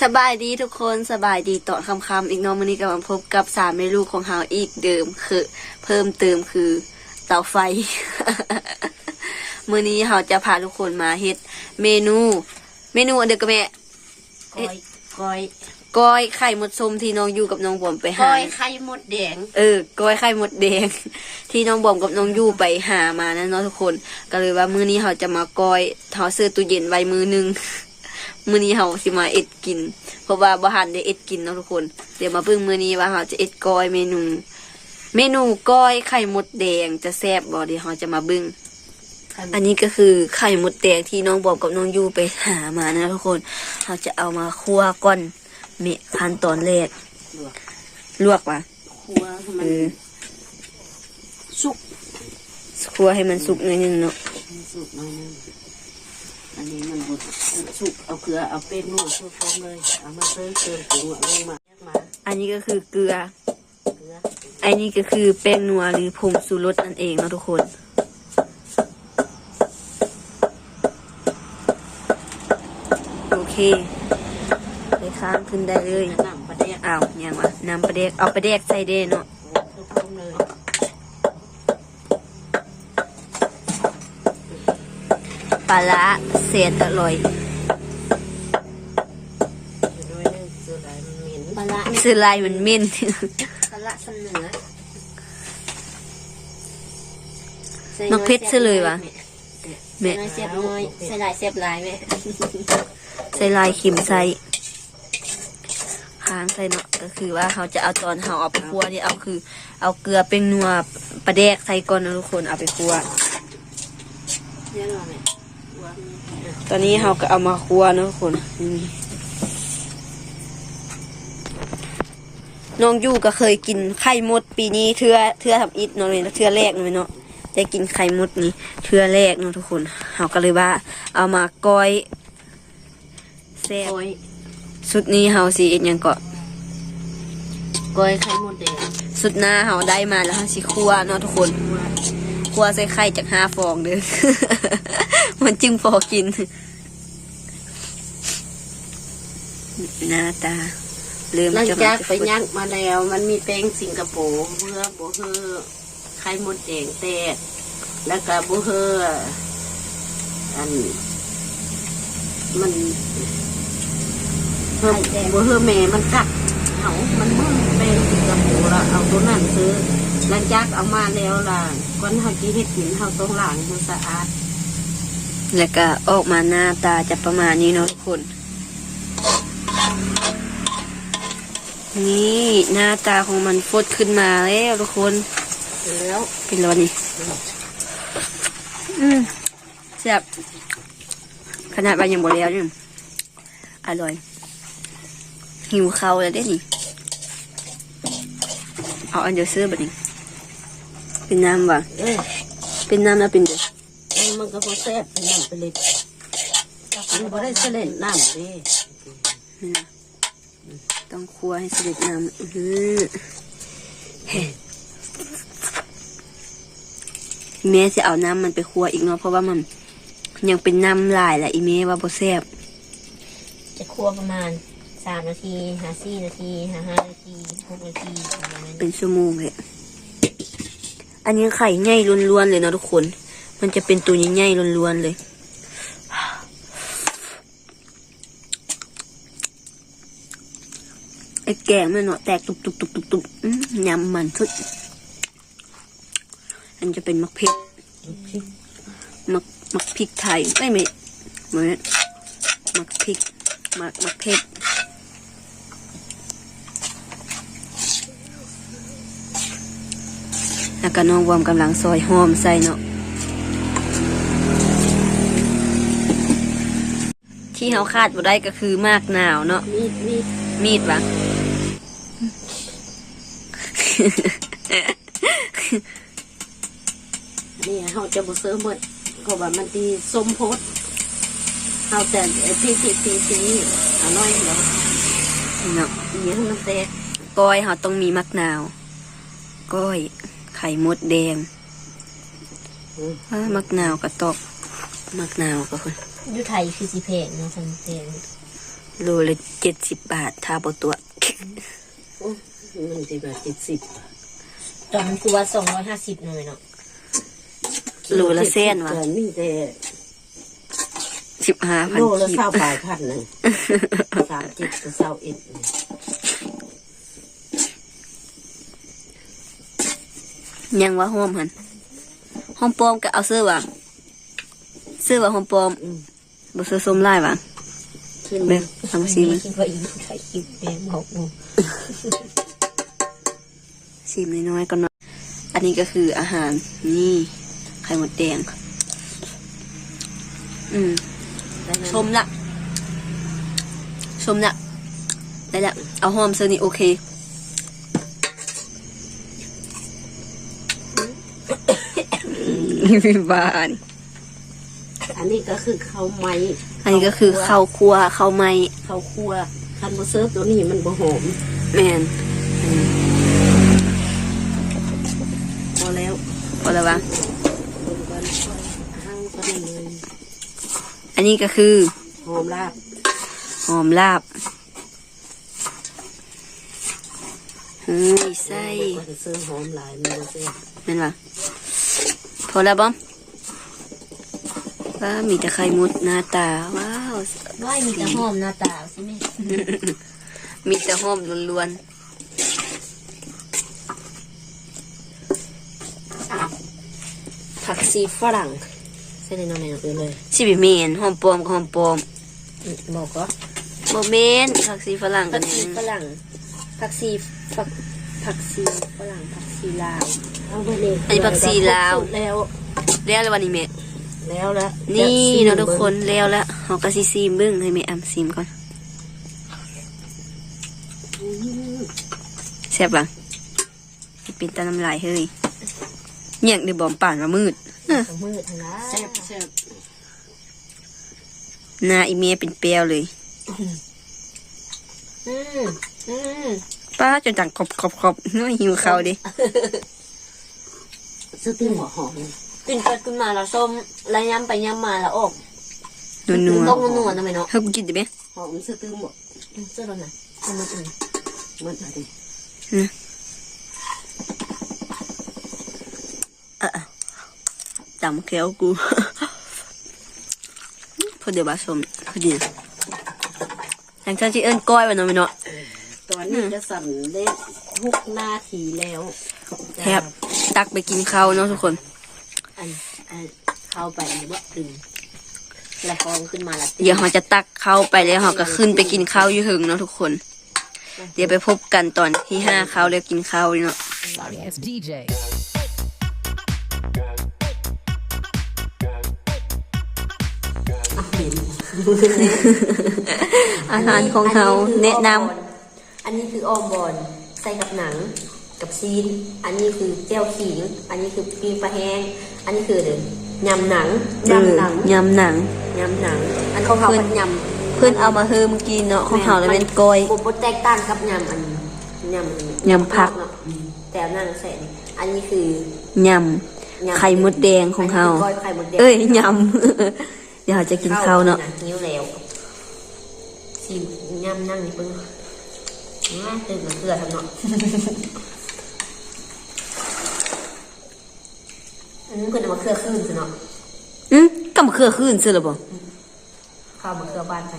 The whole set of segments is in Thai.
สบายดีทุกคนสบายดีตอนคำๆอีกเน้องมื้อนี้ก็มาพบกับสามเมลูกของเฮาอีกเดิมคือ เพิ่มเติมคือเตาไฟ มื้อนี้เฮาจะพาทุกคนมาเฮ็ด เมนู เมนูอันเดียวกับแม่ก้อยก้อยก้อยไข่มดส้มที่น้องอยู่กับน้องบอมไปหาก้อยไข่มดแดงเออก้อยไข่มดแดง ที่น้องบอมกับน้องยู่ไปหามานะเนาะทุกคน ก็เลยว่ามื้อนี้เฮาจะมาก้อยเฮาซื้อตู้เย็นไว้มื้อหนึง มื้อนี้เฮาสิมาเอ็ดกิน เพราะว่าบ่หันได้เอ็ดกินเนาะทุกคน เดี๋ยวมาเบิ่งมื้อนี้ว่าเฮาจะเอ็ดก้อยเมนู เมนูก้อยไข่มดแดงจะแซ่บบ่เดี๋ยวเฮาจะมาเบิ่งอันนี้ก็คือไข่มดแดงที่น้องบอมกับน้องยู่ไปหามานะทุกคนเราจะเอามาคั่วก่อนเมะขั้นตอนแรกลวกลวกว่ะคั่วให้มัเอนอสุกคั่วให้มันสุกหน่อยหนึงเนาะสุกหน่อยนึง อันนี้มันบดสุกเอาเกลือเอาเป็ดนวดทั่วพร้อมเลยเอามาเติมเติมปรุงอะลงมาแยกมาอันนี้ก็คือเกลือ เกลืออันนี้ก็คือแป้งนัวหรือผงสูรสนั่นเองเนาะทุกคน โอเคไปข้ามขึ้นได้เลย น้ำปลาแดกอ้าวยังวะน้ำปลาแดกเอาปลาแดกใส่เด้เนาะ ลาละเศษอร่อยอยู่ด้วยนึงสุดอะไรมันเหม็นปลาละซื้อลายมันเม่นปลาละสเหนือมักเพชรซะเลยวะ แม่ใส่น้อยเสียบน้อยใส่หลายเสียบหลายแม่ใส่ลายขิมใส่ค้างใส่เนาะก็คือว่าเขาจะเอาตอนเขาเอาไปคั่วนี่เอาคือ เอาเกลือเป็นนัวปลาแดกใส่ก่อนนะทุกคนเอาไปคั่วเยอะหน่อยแม่วาง ตอนนี้เราก็เอามาคั่วนะทุกคนอืมน้องยู่ก็เคยกินไข่มดปีนี้เทือเทือทำอิฐเนาะเลยเทือแรกเลยเนาะได้กินไข่มดนี้เทือแรกเนาะทุกคนเราก็เลยว่า เอามาก้อยแซ่บก้อยสุดนี้เฮาสิเอ็ดหยังก็ก้อยไข่มดแดงสุดหน้าเฮาได้มาแล้วเฮาสิคั่วเนาะทุกคน คั่วใส่ไข่จากห้าฟองเด้อมันจึงพอกินหน้าตาเริ่มหลังจะจากจะไปยักมาแล้ว มันมีแป้งสิงคโปร์เพื่อโบเฮอไข่มดแดงแตกแล้วก็โบเฮออัน มันเพิ่มโบเฮอแม่มันกัดเขามันมึนแป้งสิงคโปร์ละเอาตัวนั้นซื้อ หลังจากเอามาแล้วล่ะก่อนเขาจีเฮ็ดกินเขาต้องล้างให้สะอาด แล้วก็ออกมาหน้าตาจะประมาณนี้เนาะทุกคน นี่หน้าตาของมันฟดขึ้นมาแล้วทุกคนแล้วเป็นร้อนนี่อืมแซ่บขนาดว่ายังบ่แล้วนี่อร่อย หิวเขาวแล้วได้นี่เอาอันเดียวซื้อบัดนี้ เป็นน้ำว่ะเอ้ยเป็นน้ำแล้วเป็นเดือมันก็พอแซ่บเป็นน้ำไปเลยมันบ่ได้เสล่นน้ำเลยต้องคั่วให้เสด็จน้ำอื้อหือเฮ้แม่จะเอาน้ำมันไปคั่วอีกเนาะเพราะว่ามัน ยังเป็นน้ำลายแหละอีเมว่าบ่แซ่บจะคั่วประมาณสามนาทีหาสี่นาทีหาห้านาทีหกนาทีประมาณนั้นเป็นชั่วโมงเลย อันนี้ไข่ใหญ่ล้วนๆเลยนะทุกคน มันจะเป็นตัวใหญ่ๆล้วนๆเลย ไอ้แกงมันเนาะแตกตุบตุบตุบตุบตุบอื้อยำมันสุด อันจะเป็นมักเผ็ดมักมักพริกไทยไม่ไม่เหมือนมักพริกมักมักเผ็ด แล้วก็น้องวอมกำลังซอยหอมใส่เนาะที่เขาคาดบ่ได้ก็คือมากหนาวเนาะมีดมีดมีดวะนี่เขาจะบ่เสริมหมดก็ว่ามันตีส้มโพดเขาแต่พี่พี่พี่พี่อร่อยแล้วเนาะอีหยังมันแตกก้อยเขาต้องมีมักนาว ก้อยไข่มดแดงอ้ามักนาวกระตอกมักนาวก็คนอยู่ไทยคือสิเพงเนาะสันแตงโลละเจ็ดสิบบาทถ้าบ่ตัวโอ้มันสิบาทเจ็ดสิบตอนนั้นคือว่าสองร้อยห้าสิบหน่อยเนาะโลละเส้นวะแต่มีแต่สิบห้าพันโลละกีบเศร้าปลายพันหนึ่งสามจิตกับเศร้าเอ็ด ยังว่าหอมหันหอมปลอมก็เอาเสื้อว่ะเสื้อว่าหอมปลอมอืมบ่เสื้อส้มลายว่ะขึ้นเบิ่มางทำซีมันคิดว่าอีกใส่คลิปแม่บอกหนูซีมน้อยๆก็น้อยอันนี้ก็คืออาหารนี่ไข่มดแดง อืมชมละชมละได้ละเอาหอมเสื้อนี่โอเค มีบาน อันนี้ก็คือข้าวไหม้อันนี้ก็คือข้าวคั่วข้าวไหม้ข้าวคั่วคันมาเซิร์ฟตัวนี้มันบ่หอมแมนพอแล้วพอแล้ววะคนกันห้างก็ได้เลยอันนี้ก็คือหอมลาบหอมลาบเฮ้ยไส้ก็จะเซิร์ฟหอมหลายมันบ่เซิร์ฟแม่นวะ พอแล้วบอมว้ามีแต่ไข่มุดหน้าตา ว้าวว่ามีแต่หอมหน้าตาใช่ไหมมีแต่หอมล้วนผักชีฝรั่งใช่เลยน้องแม่น้องเอ๋ยเลยๆชิบิเมนหอมปลอมกับหอมปลอมอืมบอกก็โมเมนผักซีฝรั่งกัผันกเนี่ชียฝรั่งผักชีผักผักชีฝรั่งผักชีลาวเอา ไปเลยอันนี้ผักซีลาว แล้วแล้วแล้ววันนี้เมะแล้วละนี่เนาะทุกคนแล้วแล้วเฮากะสิซีมเบิ่งให้แม่อำซีมก่อนแซ่บบ่สิเป็นตาน้ำลายเฮ้ยเงียงได้บ่มป่านว่ามืดทั้งมือทั้งน้าแซ่บแซ่บหน้าอีเมียเป็นเปรี้ยวเลยอืมอืมป้าจนจังกรอบกรอบกรอบน้อยหิวข้าวดิ ซื้อติ้งหัวหอมกินไปกินมาแล้วส้มแล้วย้ำไปย้ำมาแล้วออกนัวนัวต้องนัวๆนะแม่เนาะเฮ้ยกูกินได้ไหมหอมซื้อติ้งหมดอืมเสื้อตัวไหนเอามาตรงนี้หมันอะไรอะอะจำแก้วกูพอเดี๋ยวบาสมพอดีหลังจากที่เอิ้นก้อยไปเนาะแม่เนาะตอนนี้จะสั่นได้ทุกนาทีแล้วแทบ ตักไปกินข้าวเนาะทุกคน อันอันเข้าไปในบ่ตึงแล้วฟองขึ้นมาแล้วเดี๋ยวเราจะตักข้าวไปแล้วเราก็ขึ้นไปกินข้าวอยู่หึงเนาะทุกคน เดี๋ยวไปพบกันตอนที่ห้าข้าวแล้วกินข้าวเนาะ Sorry ass DJ. อาหารของเราแนะนอันนี้คือออมบอลใส่กับหนัง กับซีน อันนี้คือเจ้าขิง อันนี้คือปีปลาแห้ง อันนี้คือเดินยำหนังำเออยำหนังยำหนัง อันของเขาเป็นยำเพื่อนเอามาเฮิมกินเนาะของเราแล้วเป็นก้อยบบบแตกต่างกับยำอันยำยำผักเนาะแต่เอานั่งใส่นี่อันนี้คือยำไข่มดแดงของเรานนี้คืก้อยไข่มดแดงเอ้ยยำเดี๋ยวเราจะกินข้าวเนาะนิ้วแล้วสิยำนั่งนี่เพิ่งง่ายตื่นมาเกลือทำเนาะ อันนี้เพิ่นเอามาเคลือขึ้นสิเนาะอืมก็มะเขือขึ้นซื้อหรือเปล่าข้าวมาเคลือบ้านไป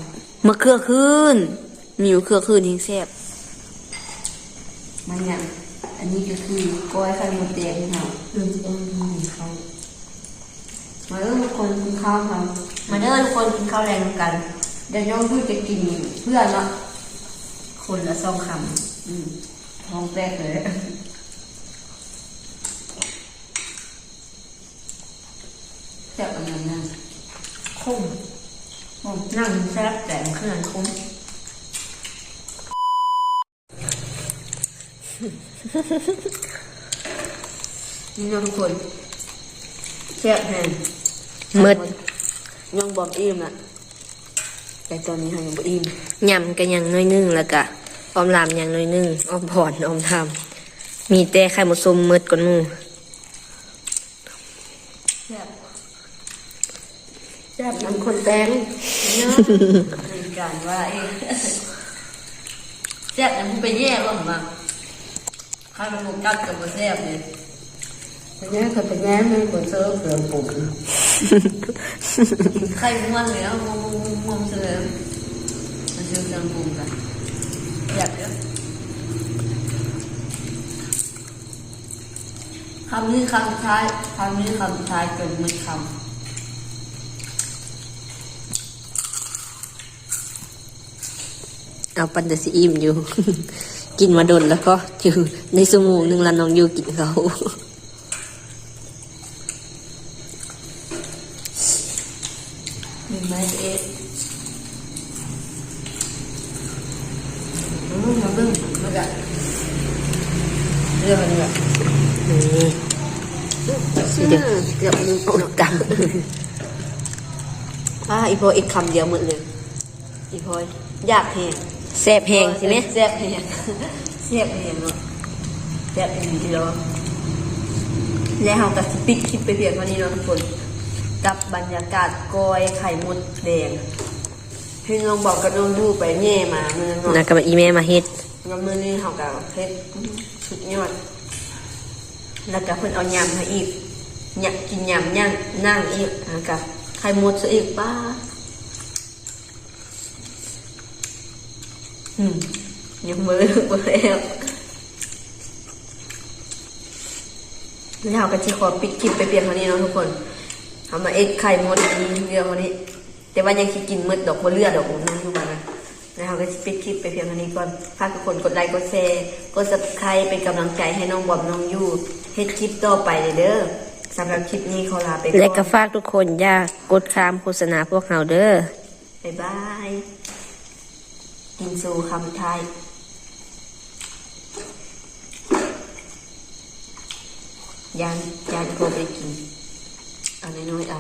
มะเขือขึ้นมีมะเขือขึ้นทิ้งแซ่บมันยังอันนี้ก็คือก้อยไข่มดแดงเนาะอืมอืมเขามาเริ่มคนกินข้าวค่ะมาเด้อทุกคนกินข้าวแรงกัน เดี๋ยวน้องพูดจะกินเพื่อนเนาะคนละสองคอืมท้องแตกเลย แซ่บอันนั้นนะำ คุ้มนั่งแซ่บแต่เครื่องคุ้มนี่เนาะทุกคนแซ่บแฮงมืดยังบอมอิ่มอะ แต่ตอนนี้ยังบ่อิ่มยำกันยังน้อยนึงแล้วก็ออมลามยังน้อยนึงออมผ่อนออมทำมีแต่ไข่หมดส้มมืดก่อนหมู แซ่บแซ่บน้ำคนแตงเนาะการว่าเองแซ่บยังไปแย่ว่าผมว่าข้าวมันหมูกัดกับบ่แซ่บเลยเป็นแง่ก็เป็นแง่ไม่ควรเซิร์ฟเครื่องปรุงไข่ม้วนเลยอะมอมมอมมอมเสลยมันชื่อเครื่องปรุงกันอยากเยอะคำนี้คำสุดท้ายคำนี้คำสุดท้ายจนมือคำ เอาปันแต่สิอิ่มอยู่ กินมาโดนแล้วก็อยู่ในสมูหนึ่งละน้องอยู่กินเขาหนึ่งไม้เอ็ดอืมาเบิ้งมากัเรื่องอะไรแบบนี่สิเดี๋ยวเกือบลืมอุดตังอ่าอีพออีกคำเดียวหมดเลยอีพออยากแหง แซ่บแหงใช่ไหมแซ่บแหงแซ่บแหงเนาะแซ่บแหงทีเดียวแล้วเราก็สปิดคลิปไปเพียงเท่านี้เนาะทุกคน กับบรรยากาศกอยไข่มดแดงให้น้องบอกกับน้องดูไปแง่มาเมื่อเนาะนักกับอีแม่มาเฮ็ดแล้วมือนี้เขากับเพชรสุดยอดแล้วก็เพิ่นเอายำให้อีกอยากกินยำย่างนั่งอีกแล้วกับไข่มดซะอีกป้า ยังมือบ่แล้วแล้วก็จะขอปิดคลิปไปเพียงเท่านี้เนาะทุกคนเอามาเอ็กไข่มดอีเรื่องเท่านี้ แต่ว่ายังคิดกินมืดดอกบัวเลือดดอกนั่งอยู่บ้านนะแล้วก็จะปิดคลิปไปเพียงเท่านี้ก่อนฝากทุกคนกดไลค์กดแชร์กด subscribe เป็นกำลังใจให้น้องบอมน้องยูเฮ็ดคลิปต่อไปเลยเด้อสำหรับคลิปนี้ขอลาไปก่อนและก็ฝากทุกคนอย่ากดคามโฆษณาพวกเราเด้อบ๊ายบาย กินซูคำไทย ยานยานโทรไปกิน เอาน้อยๆเอา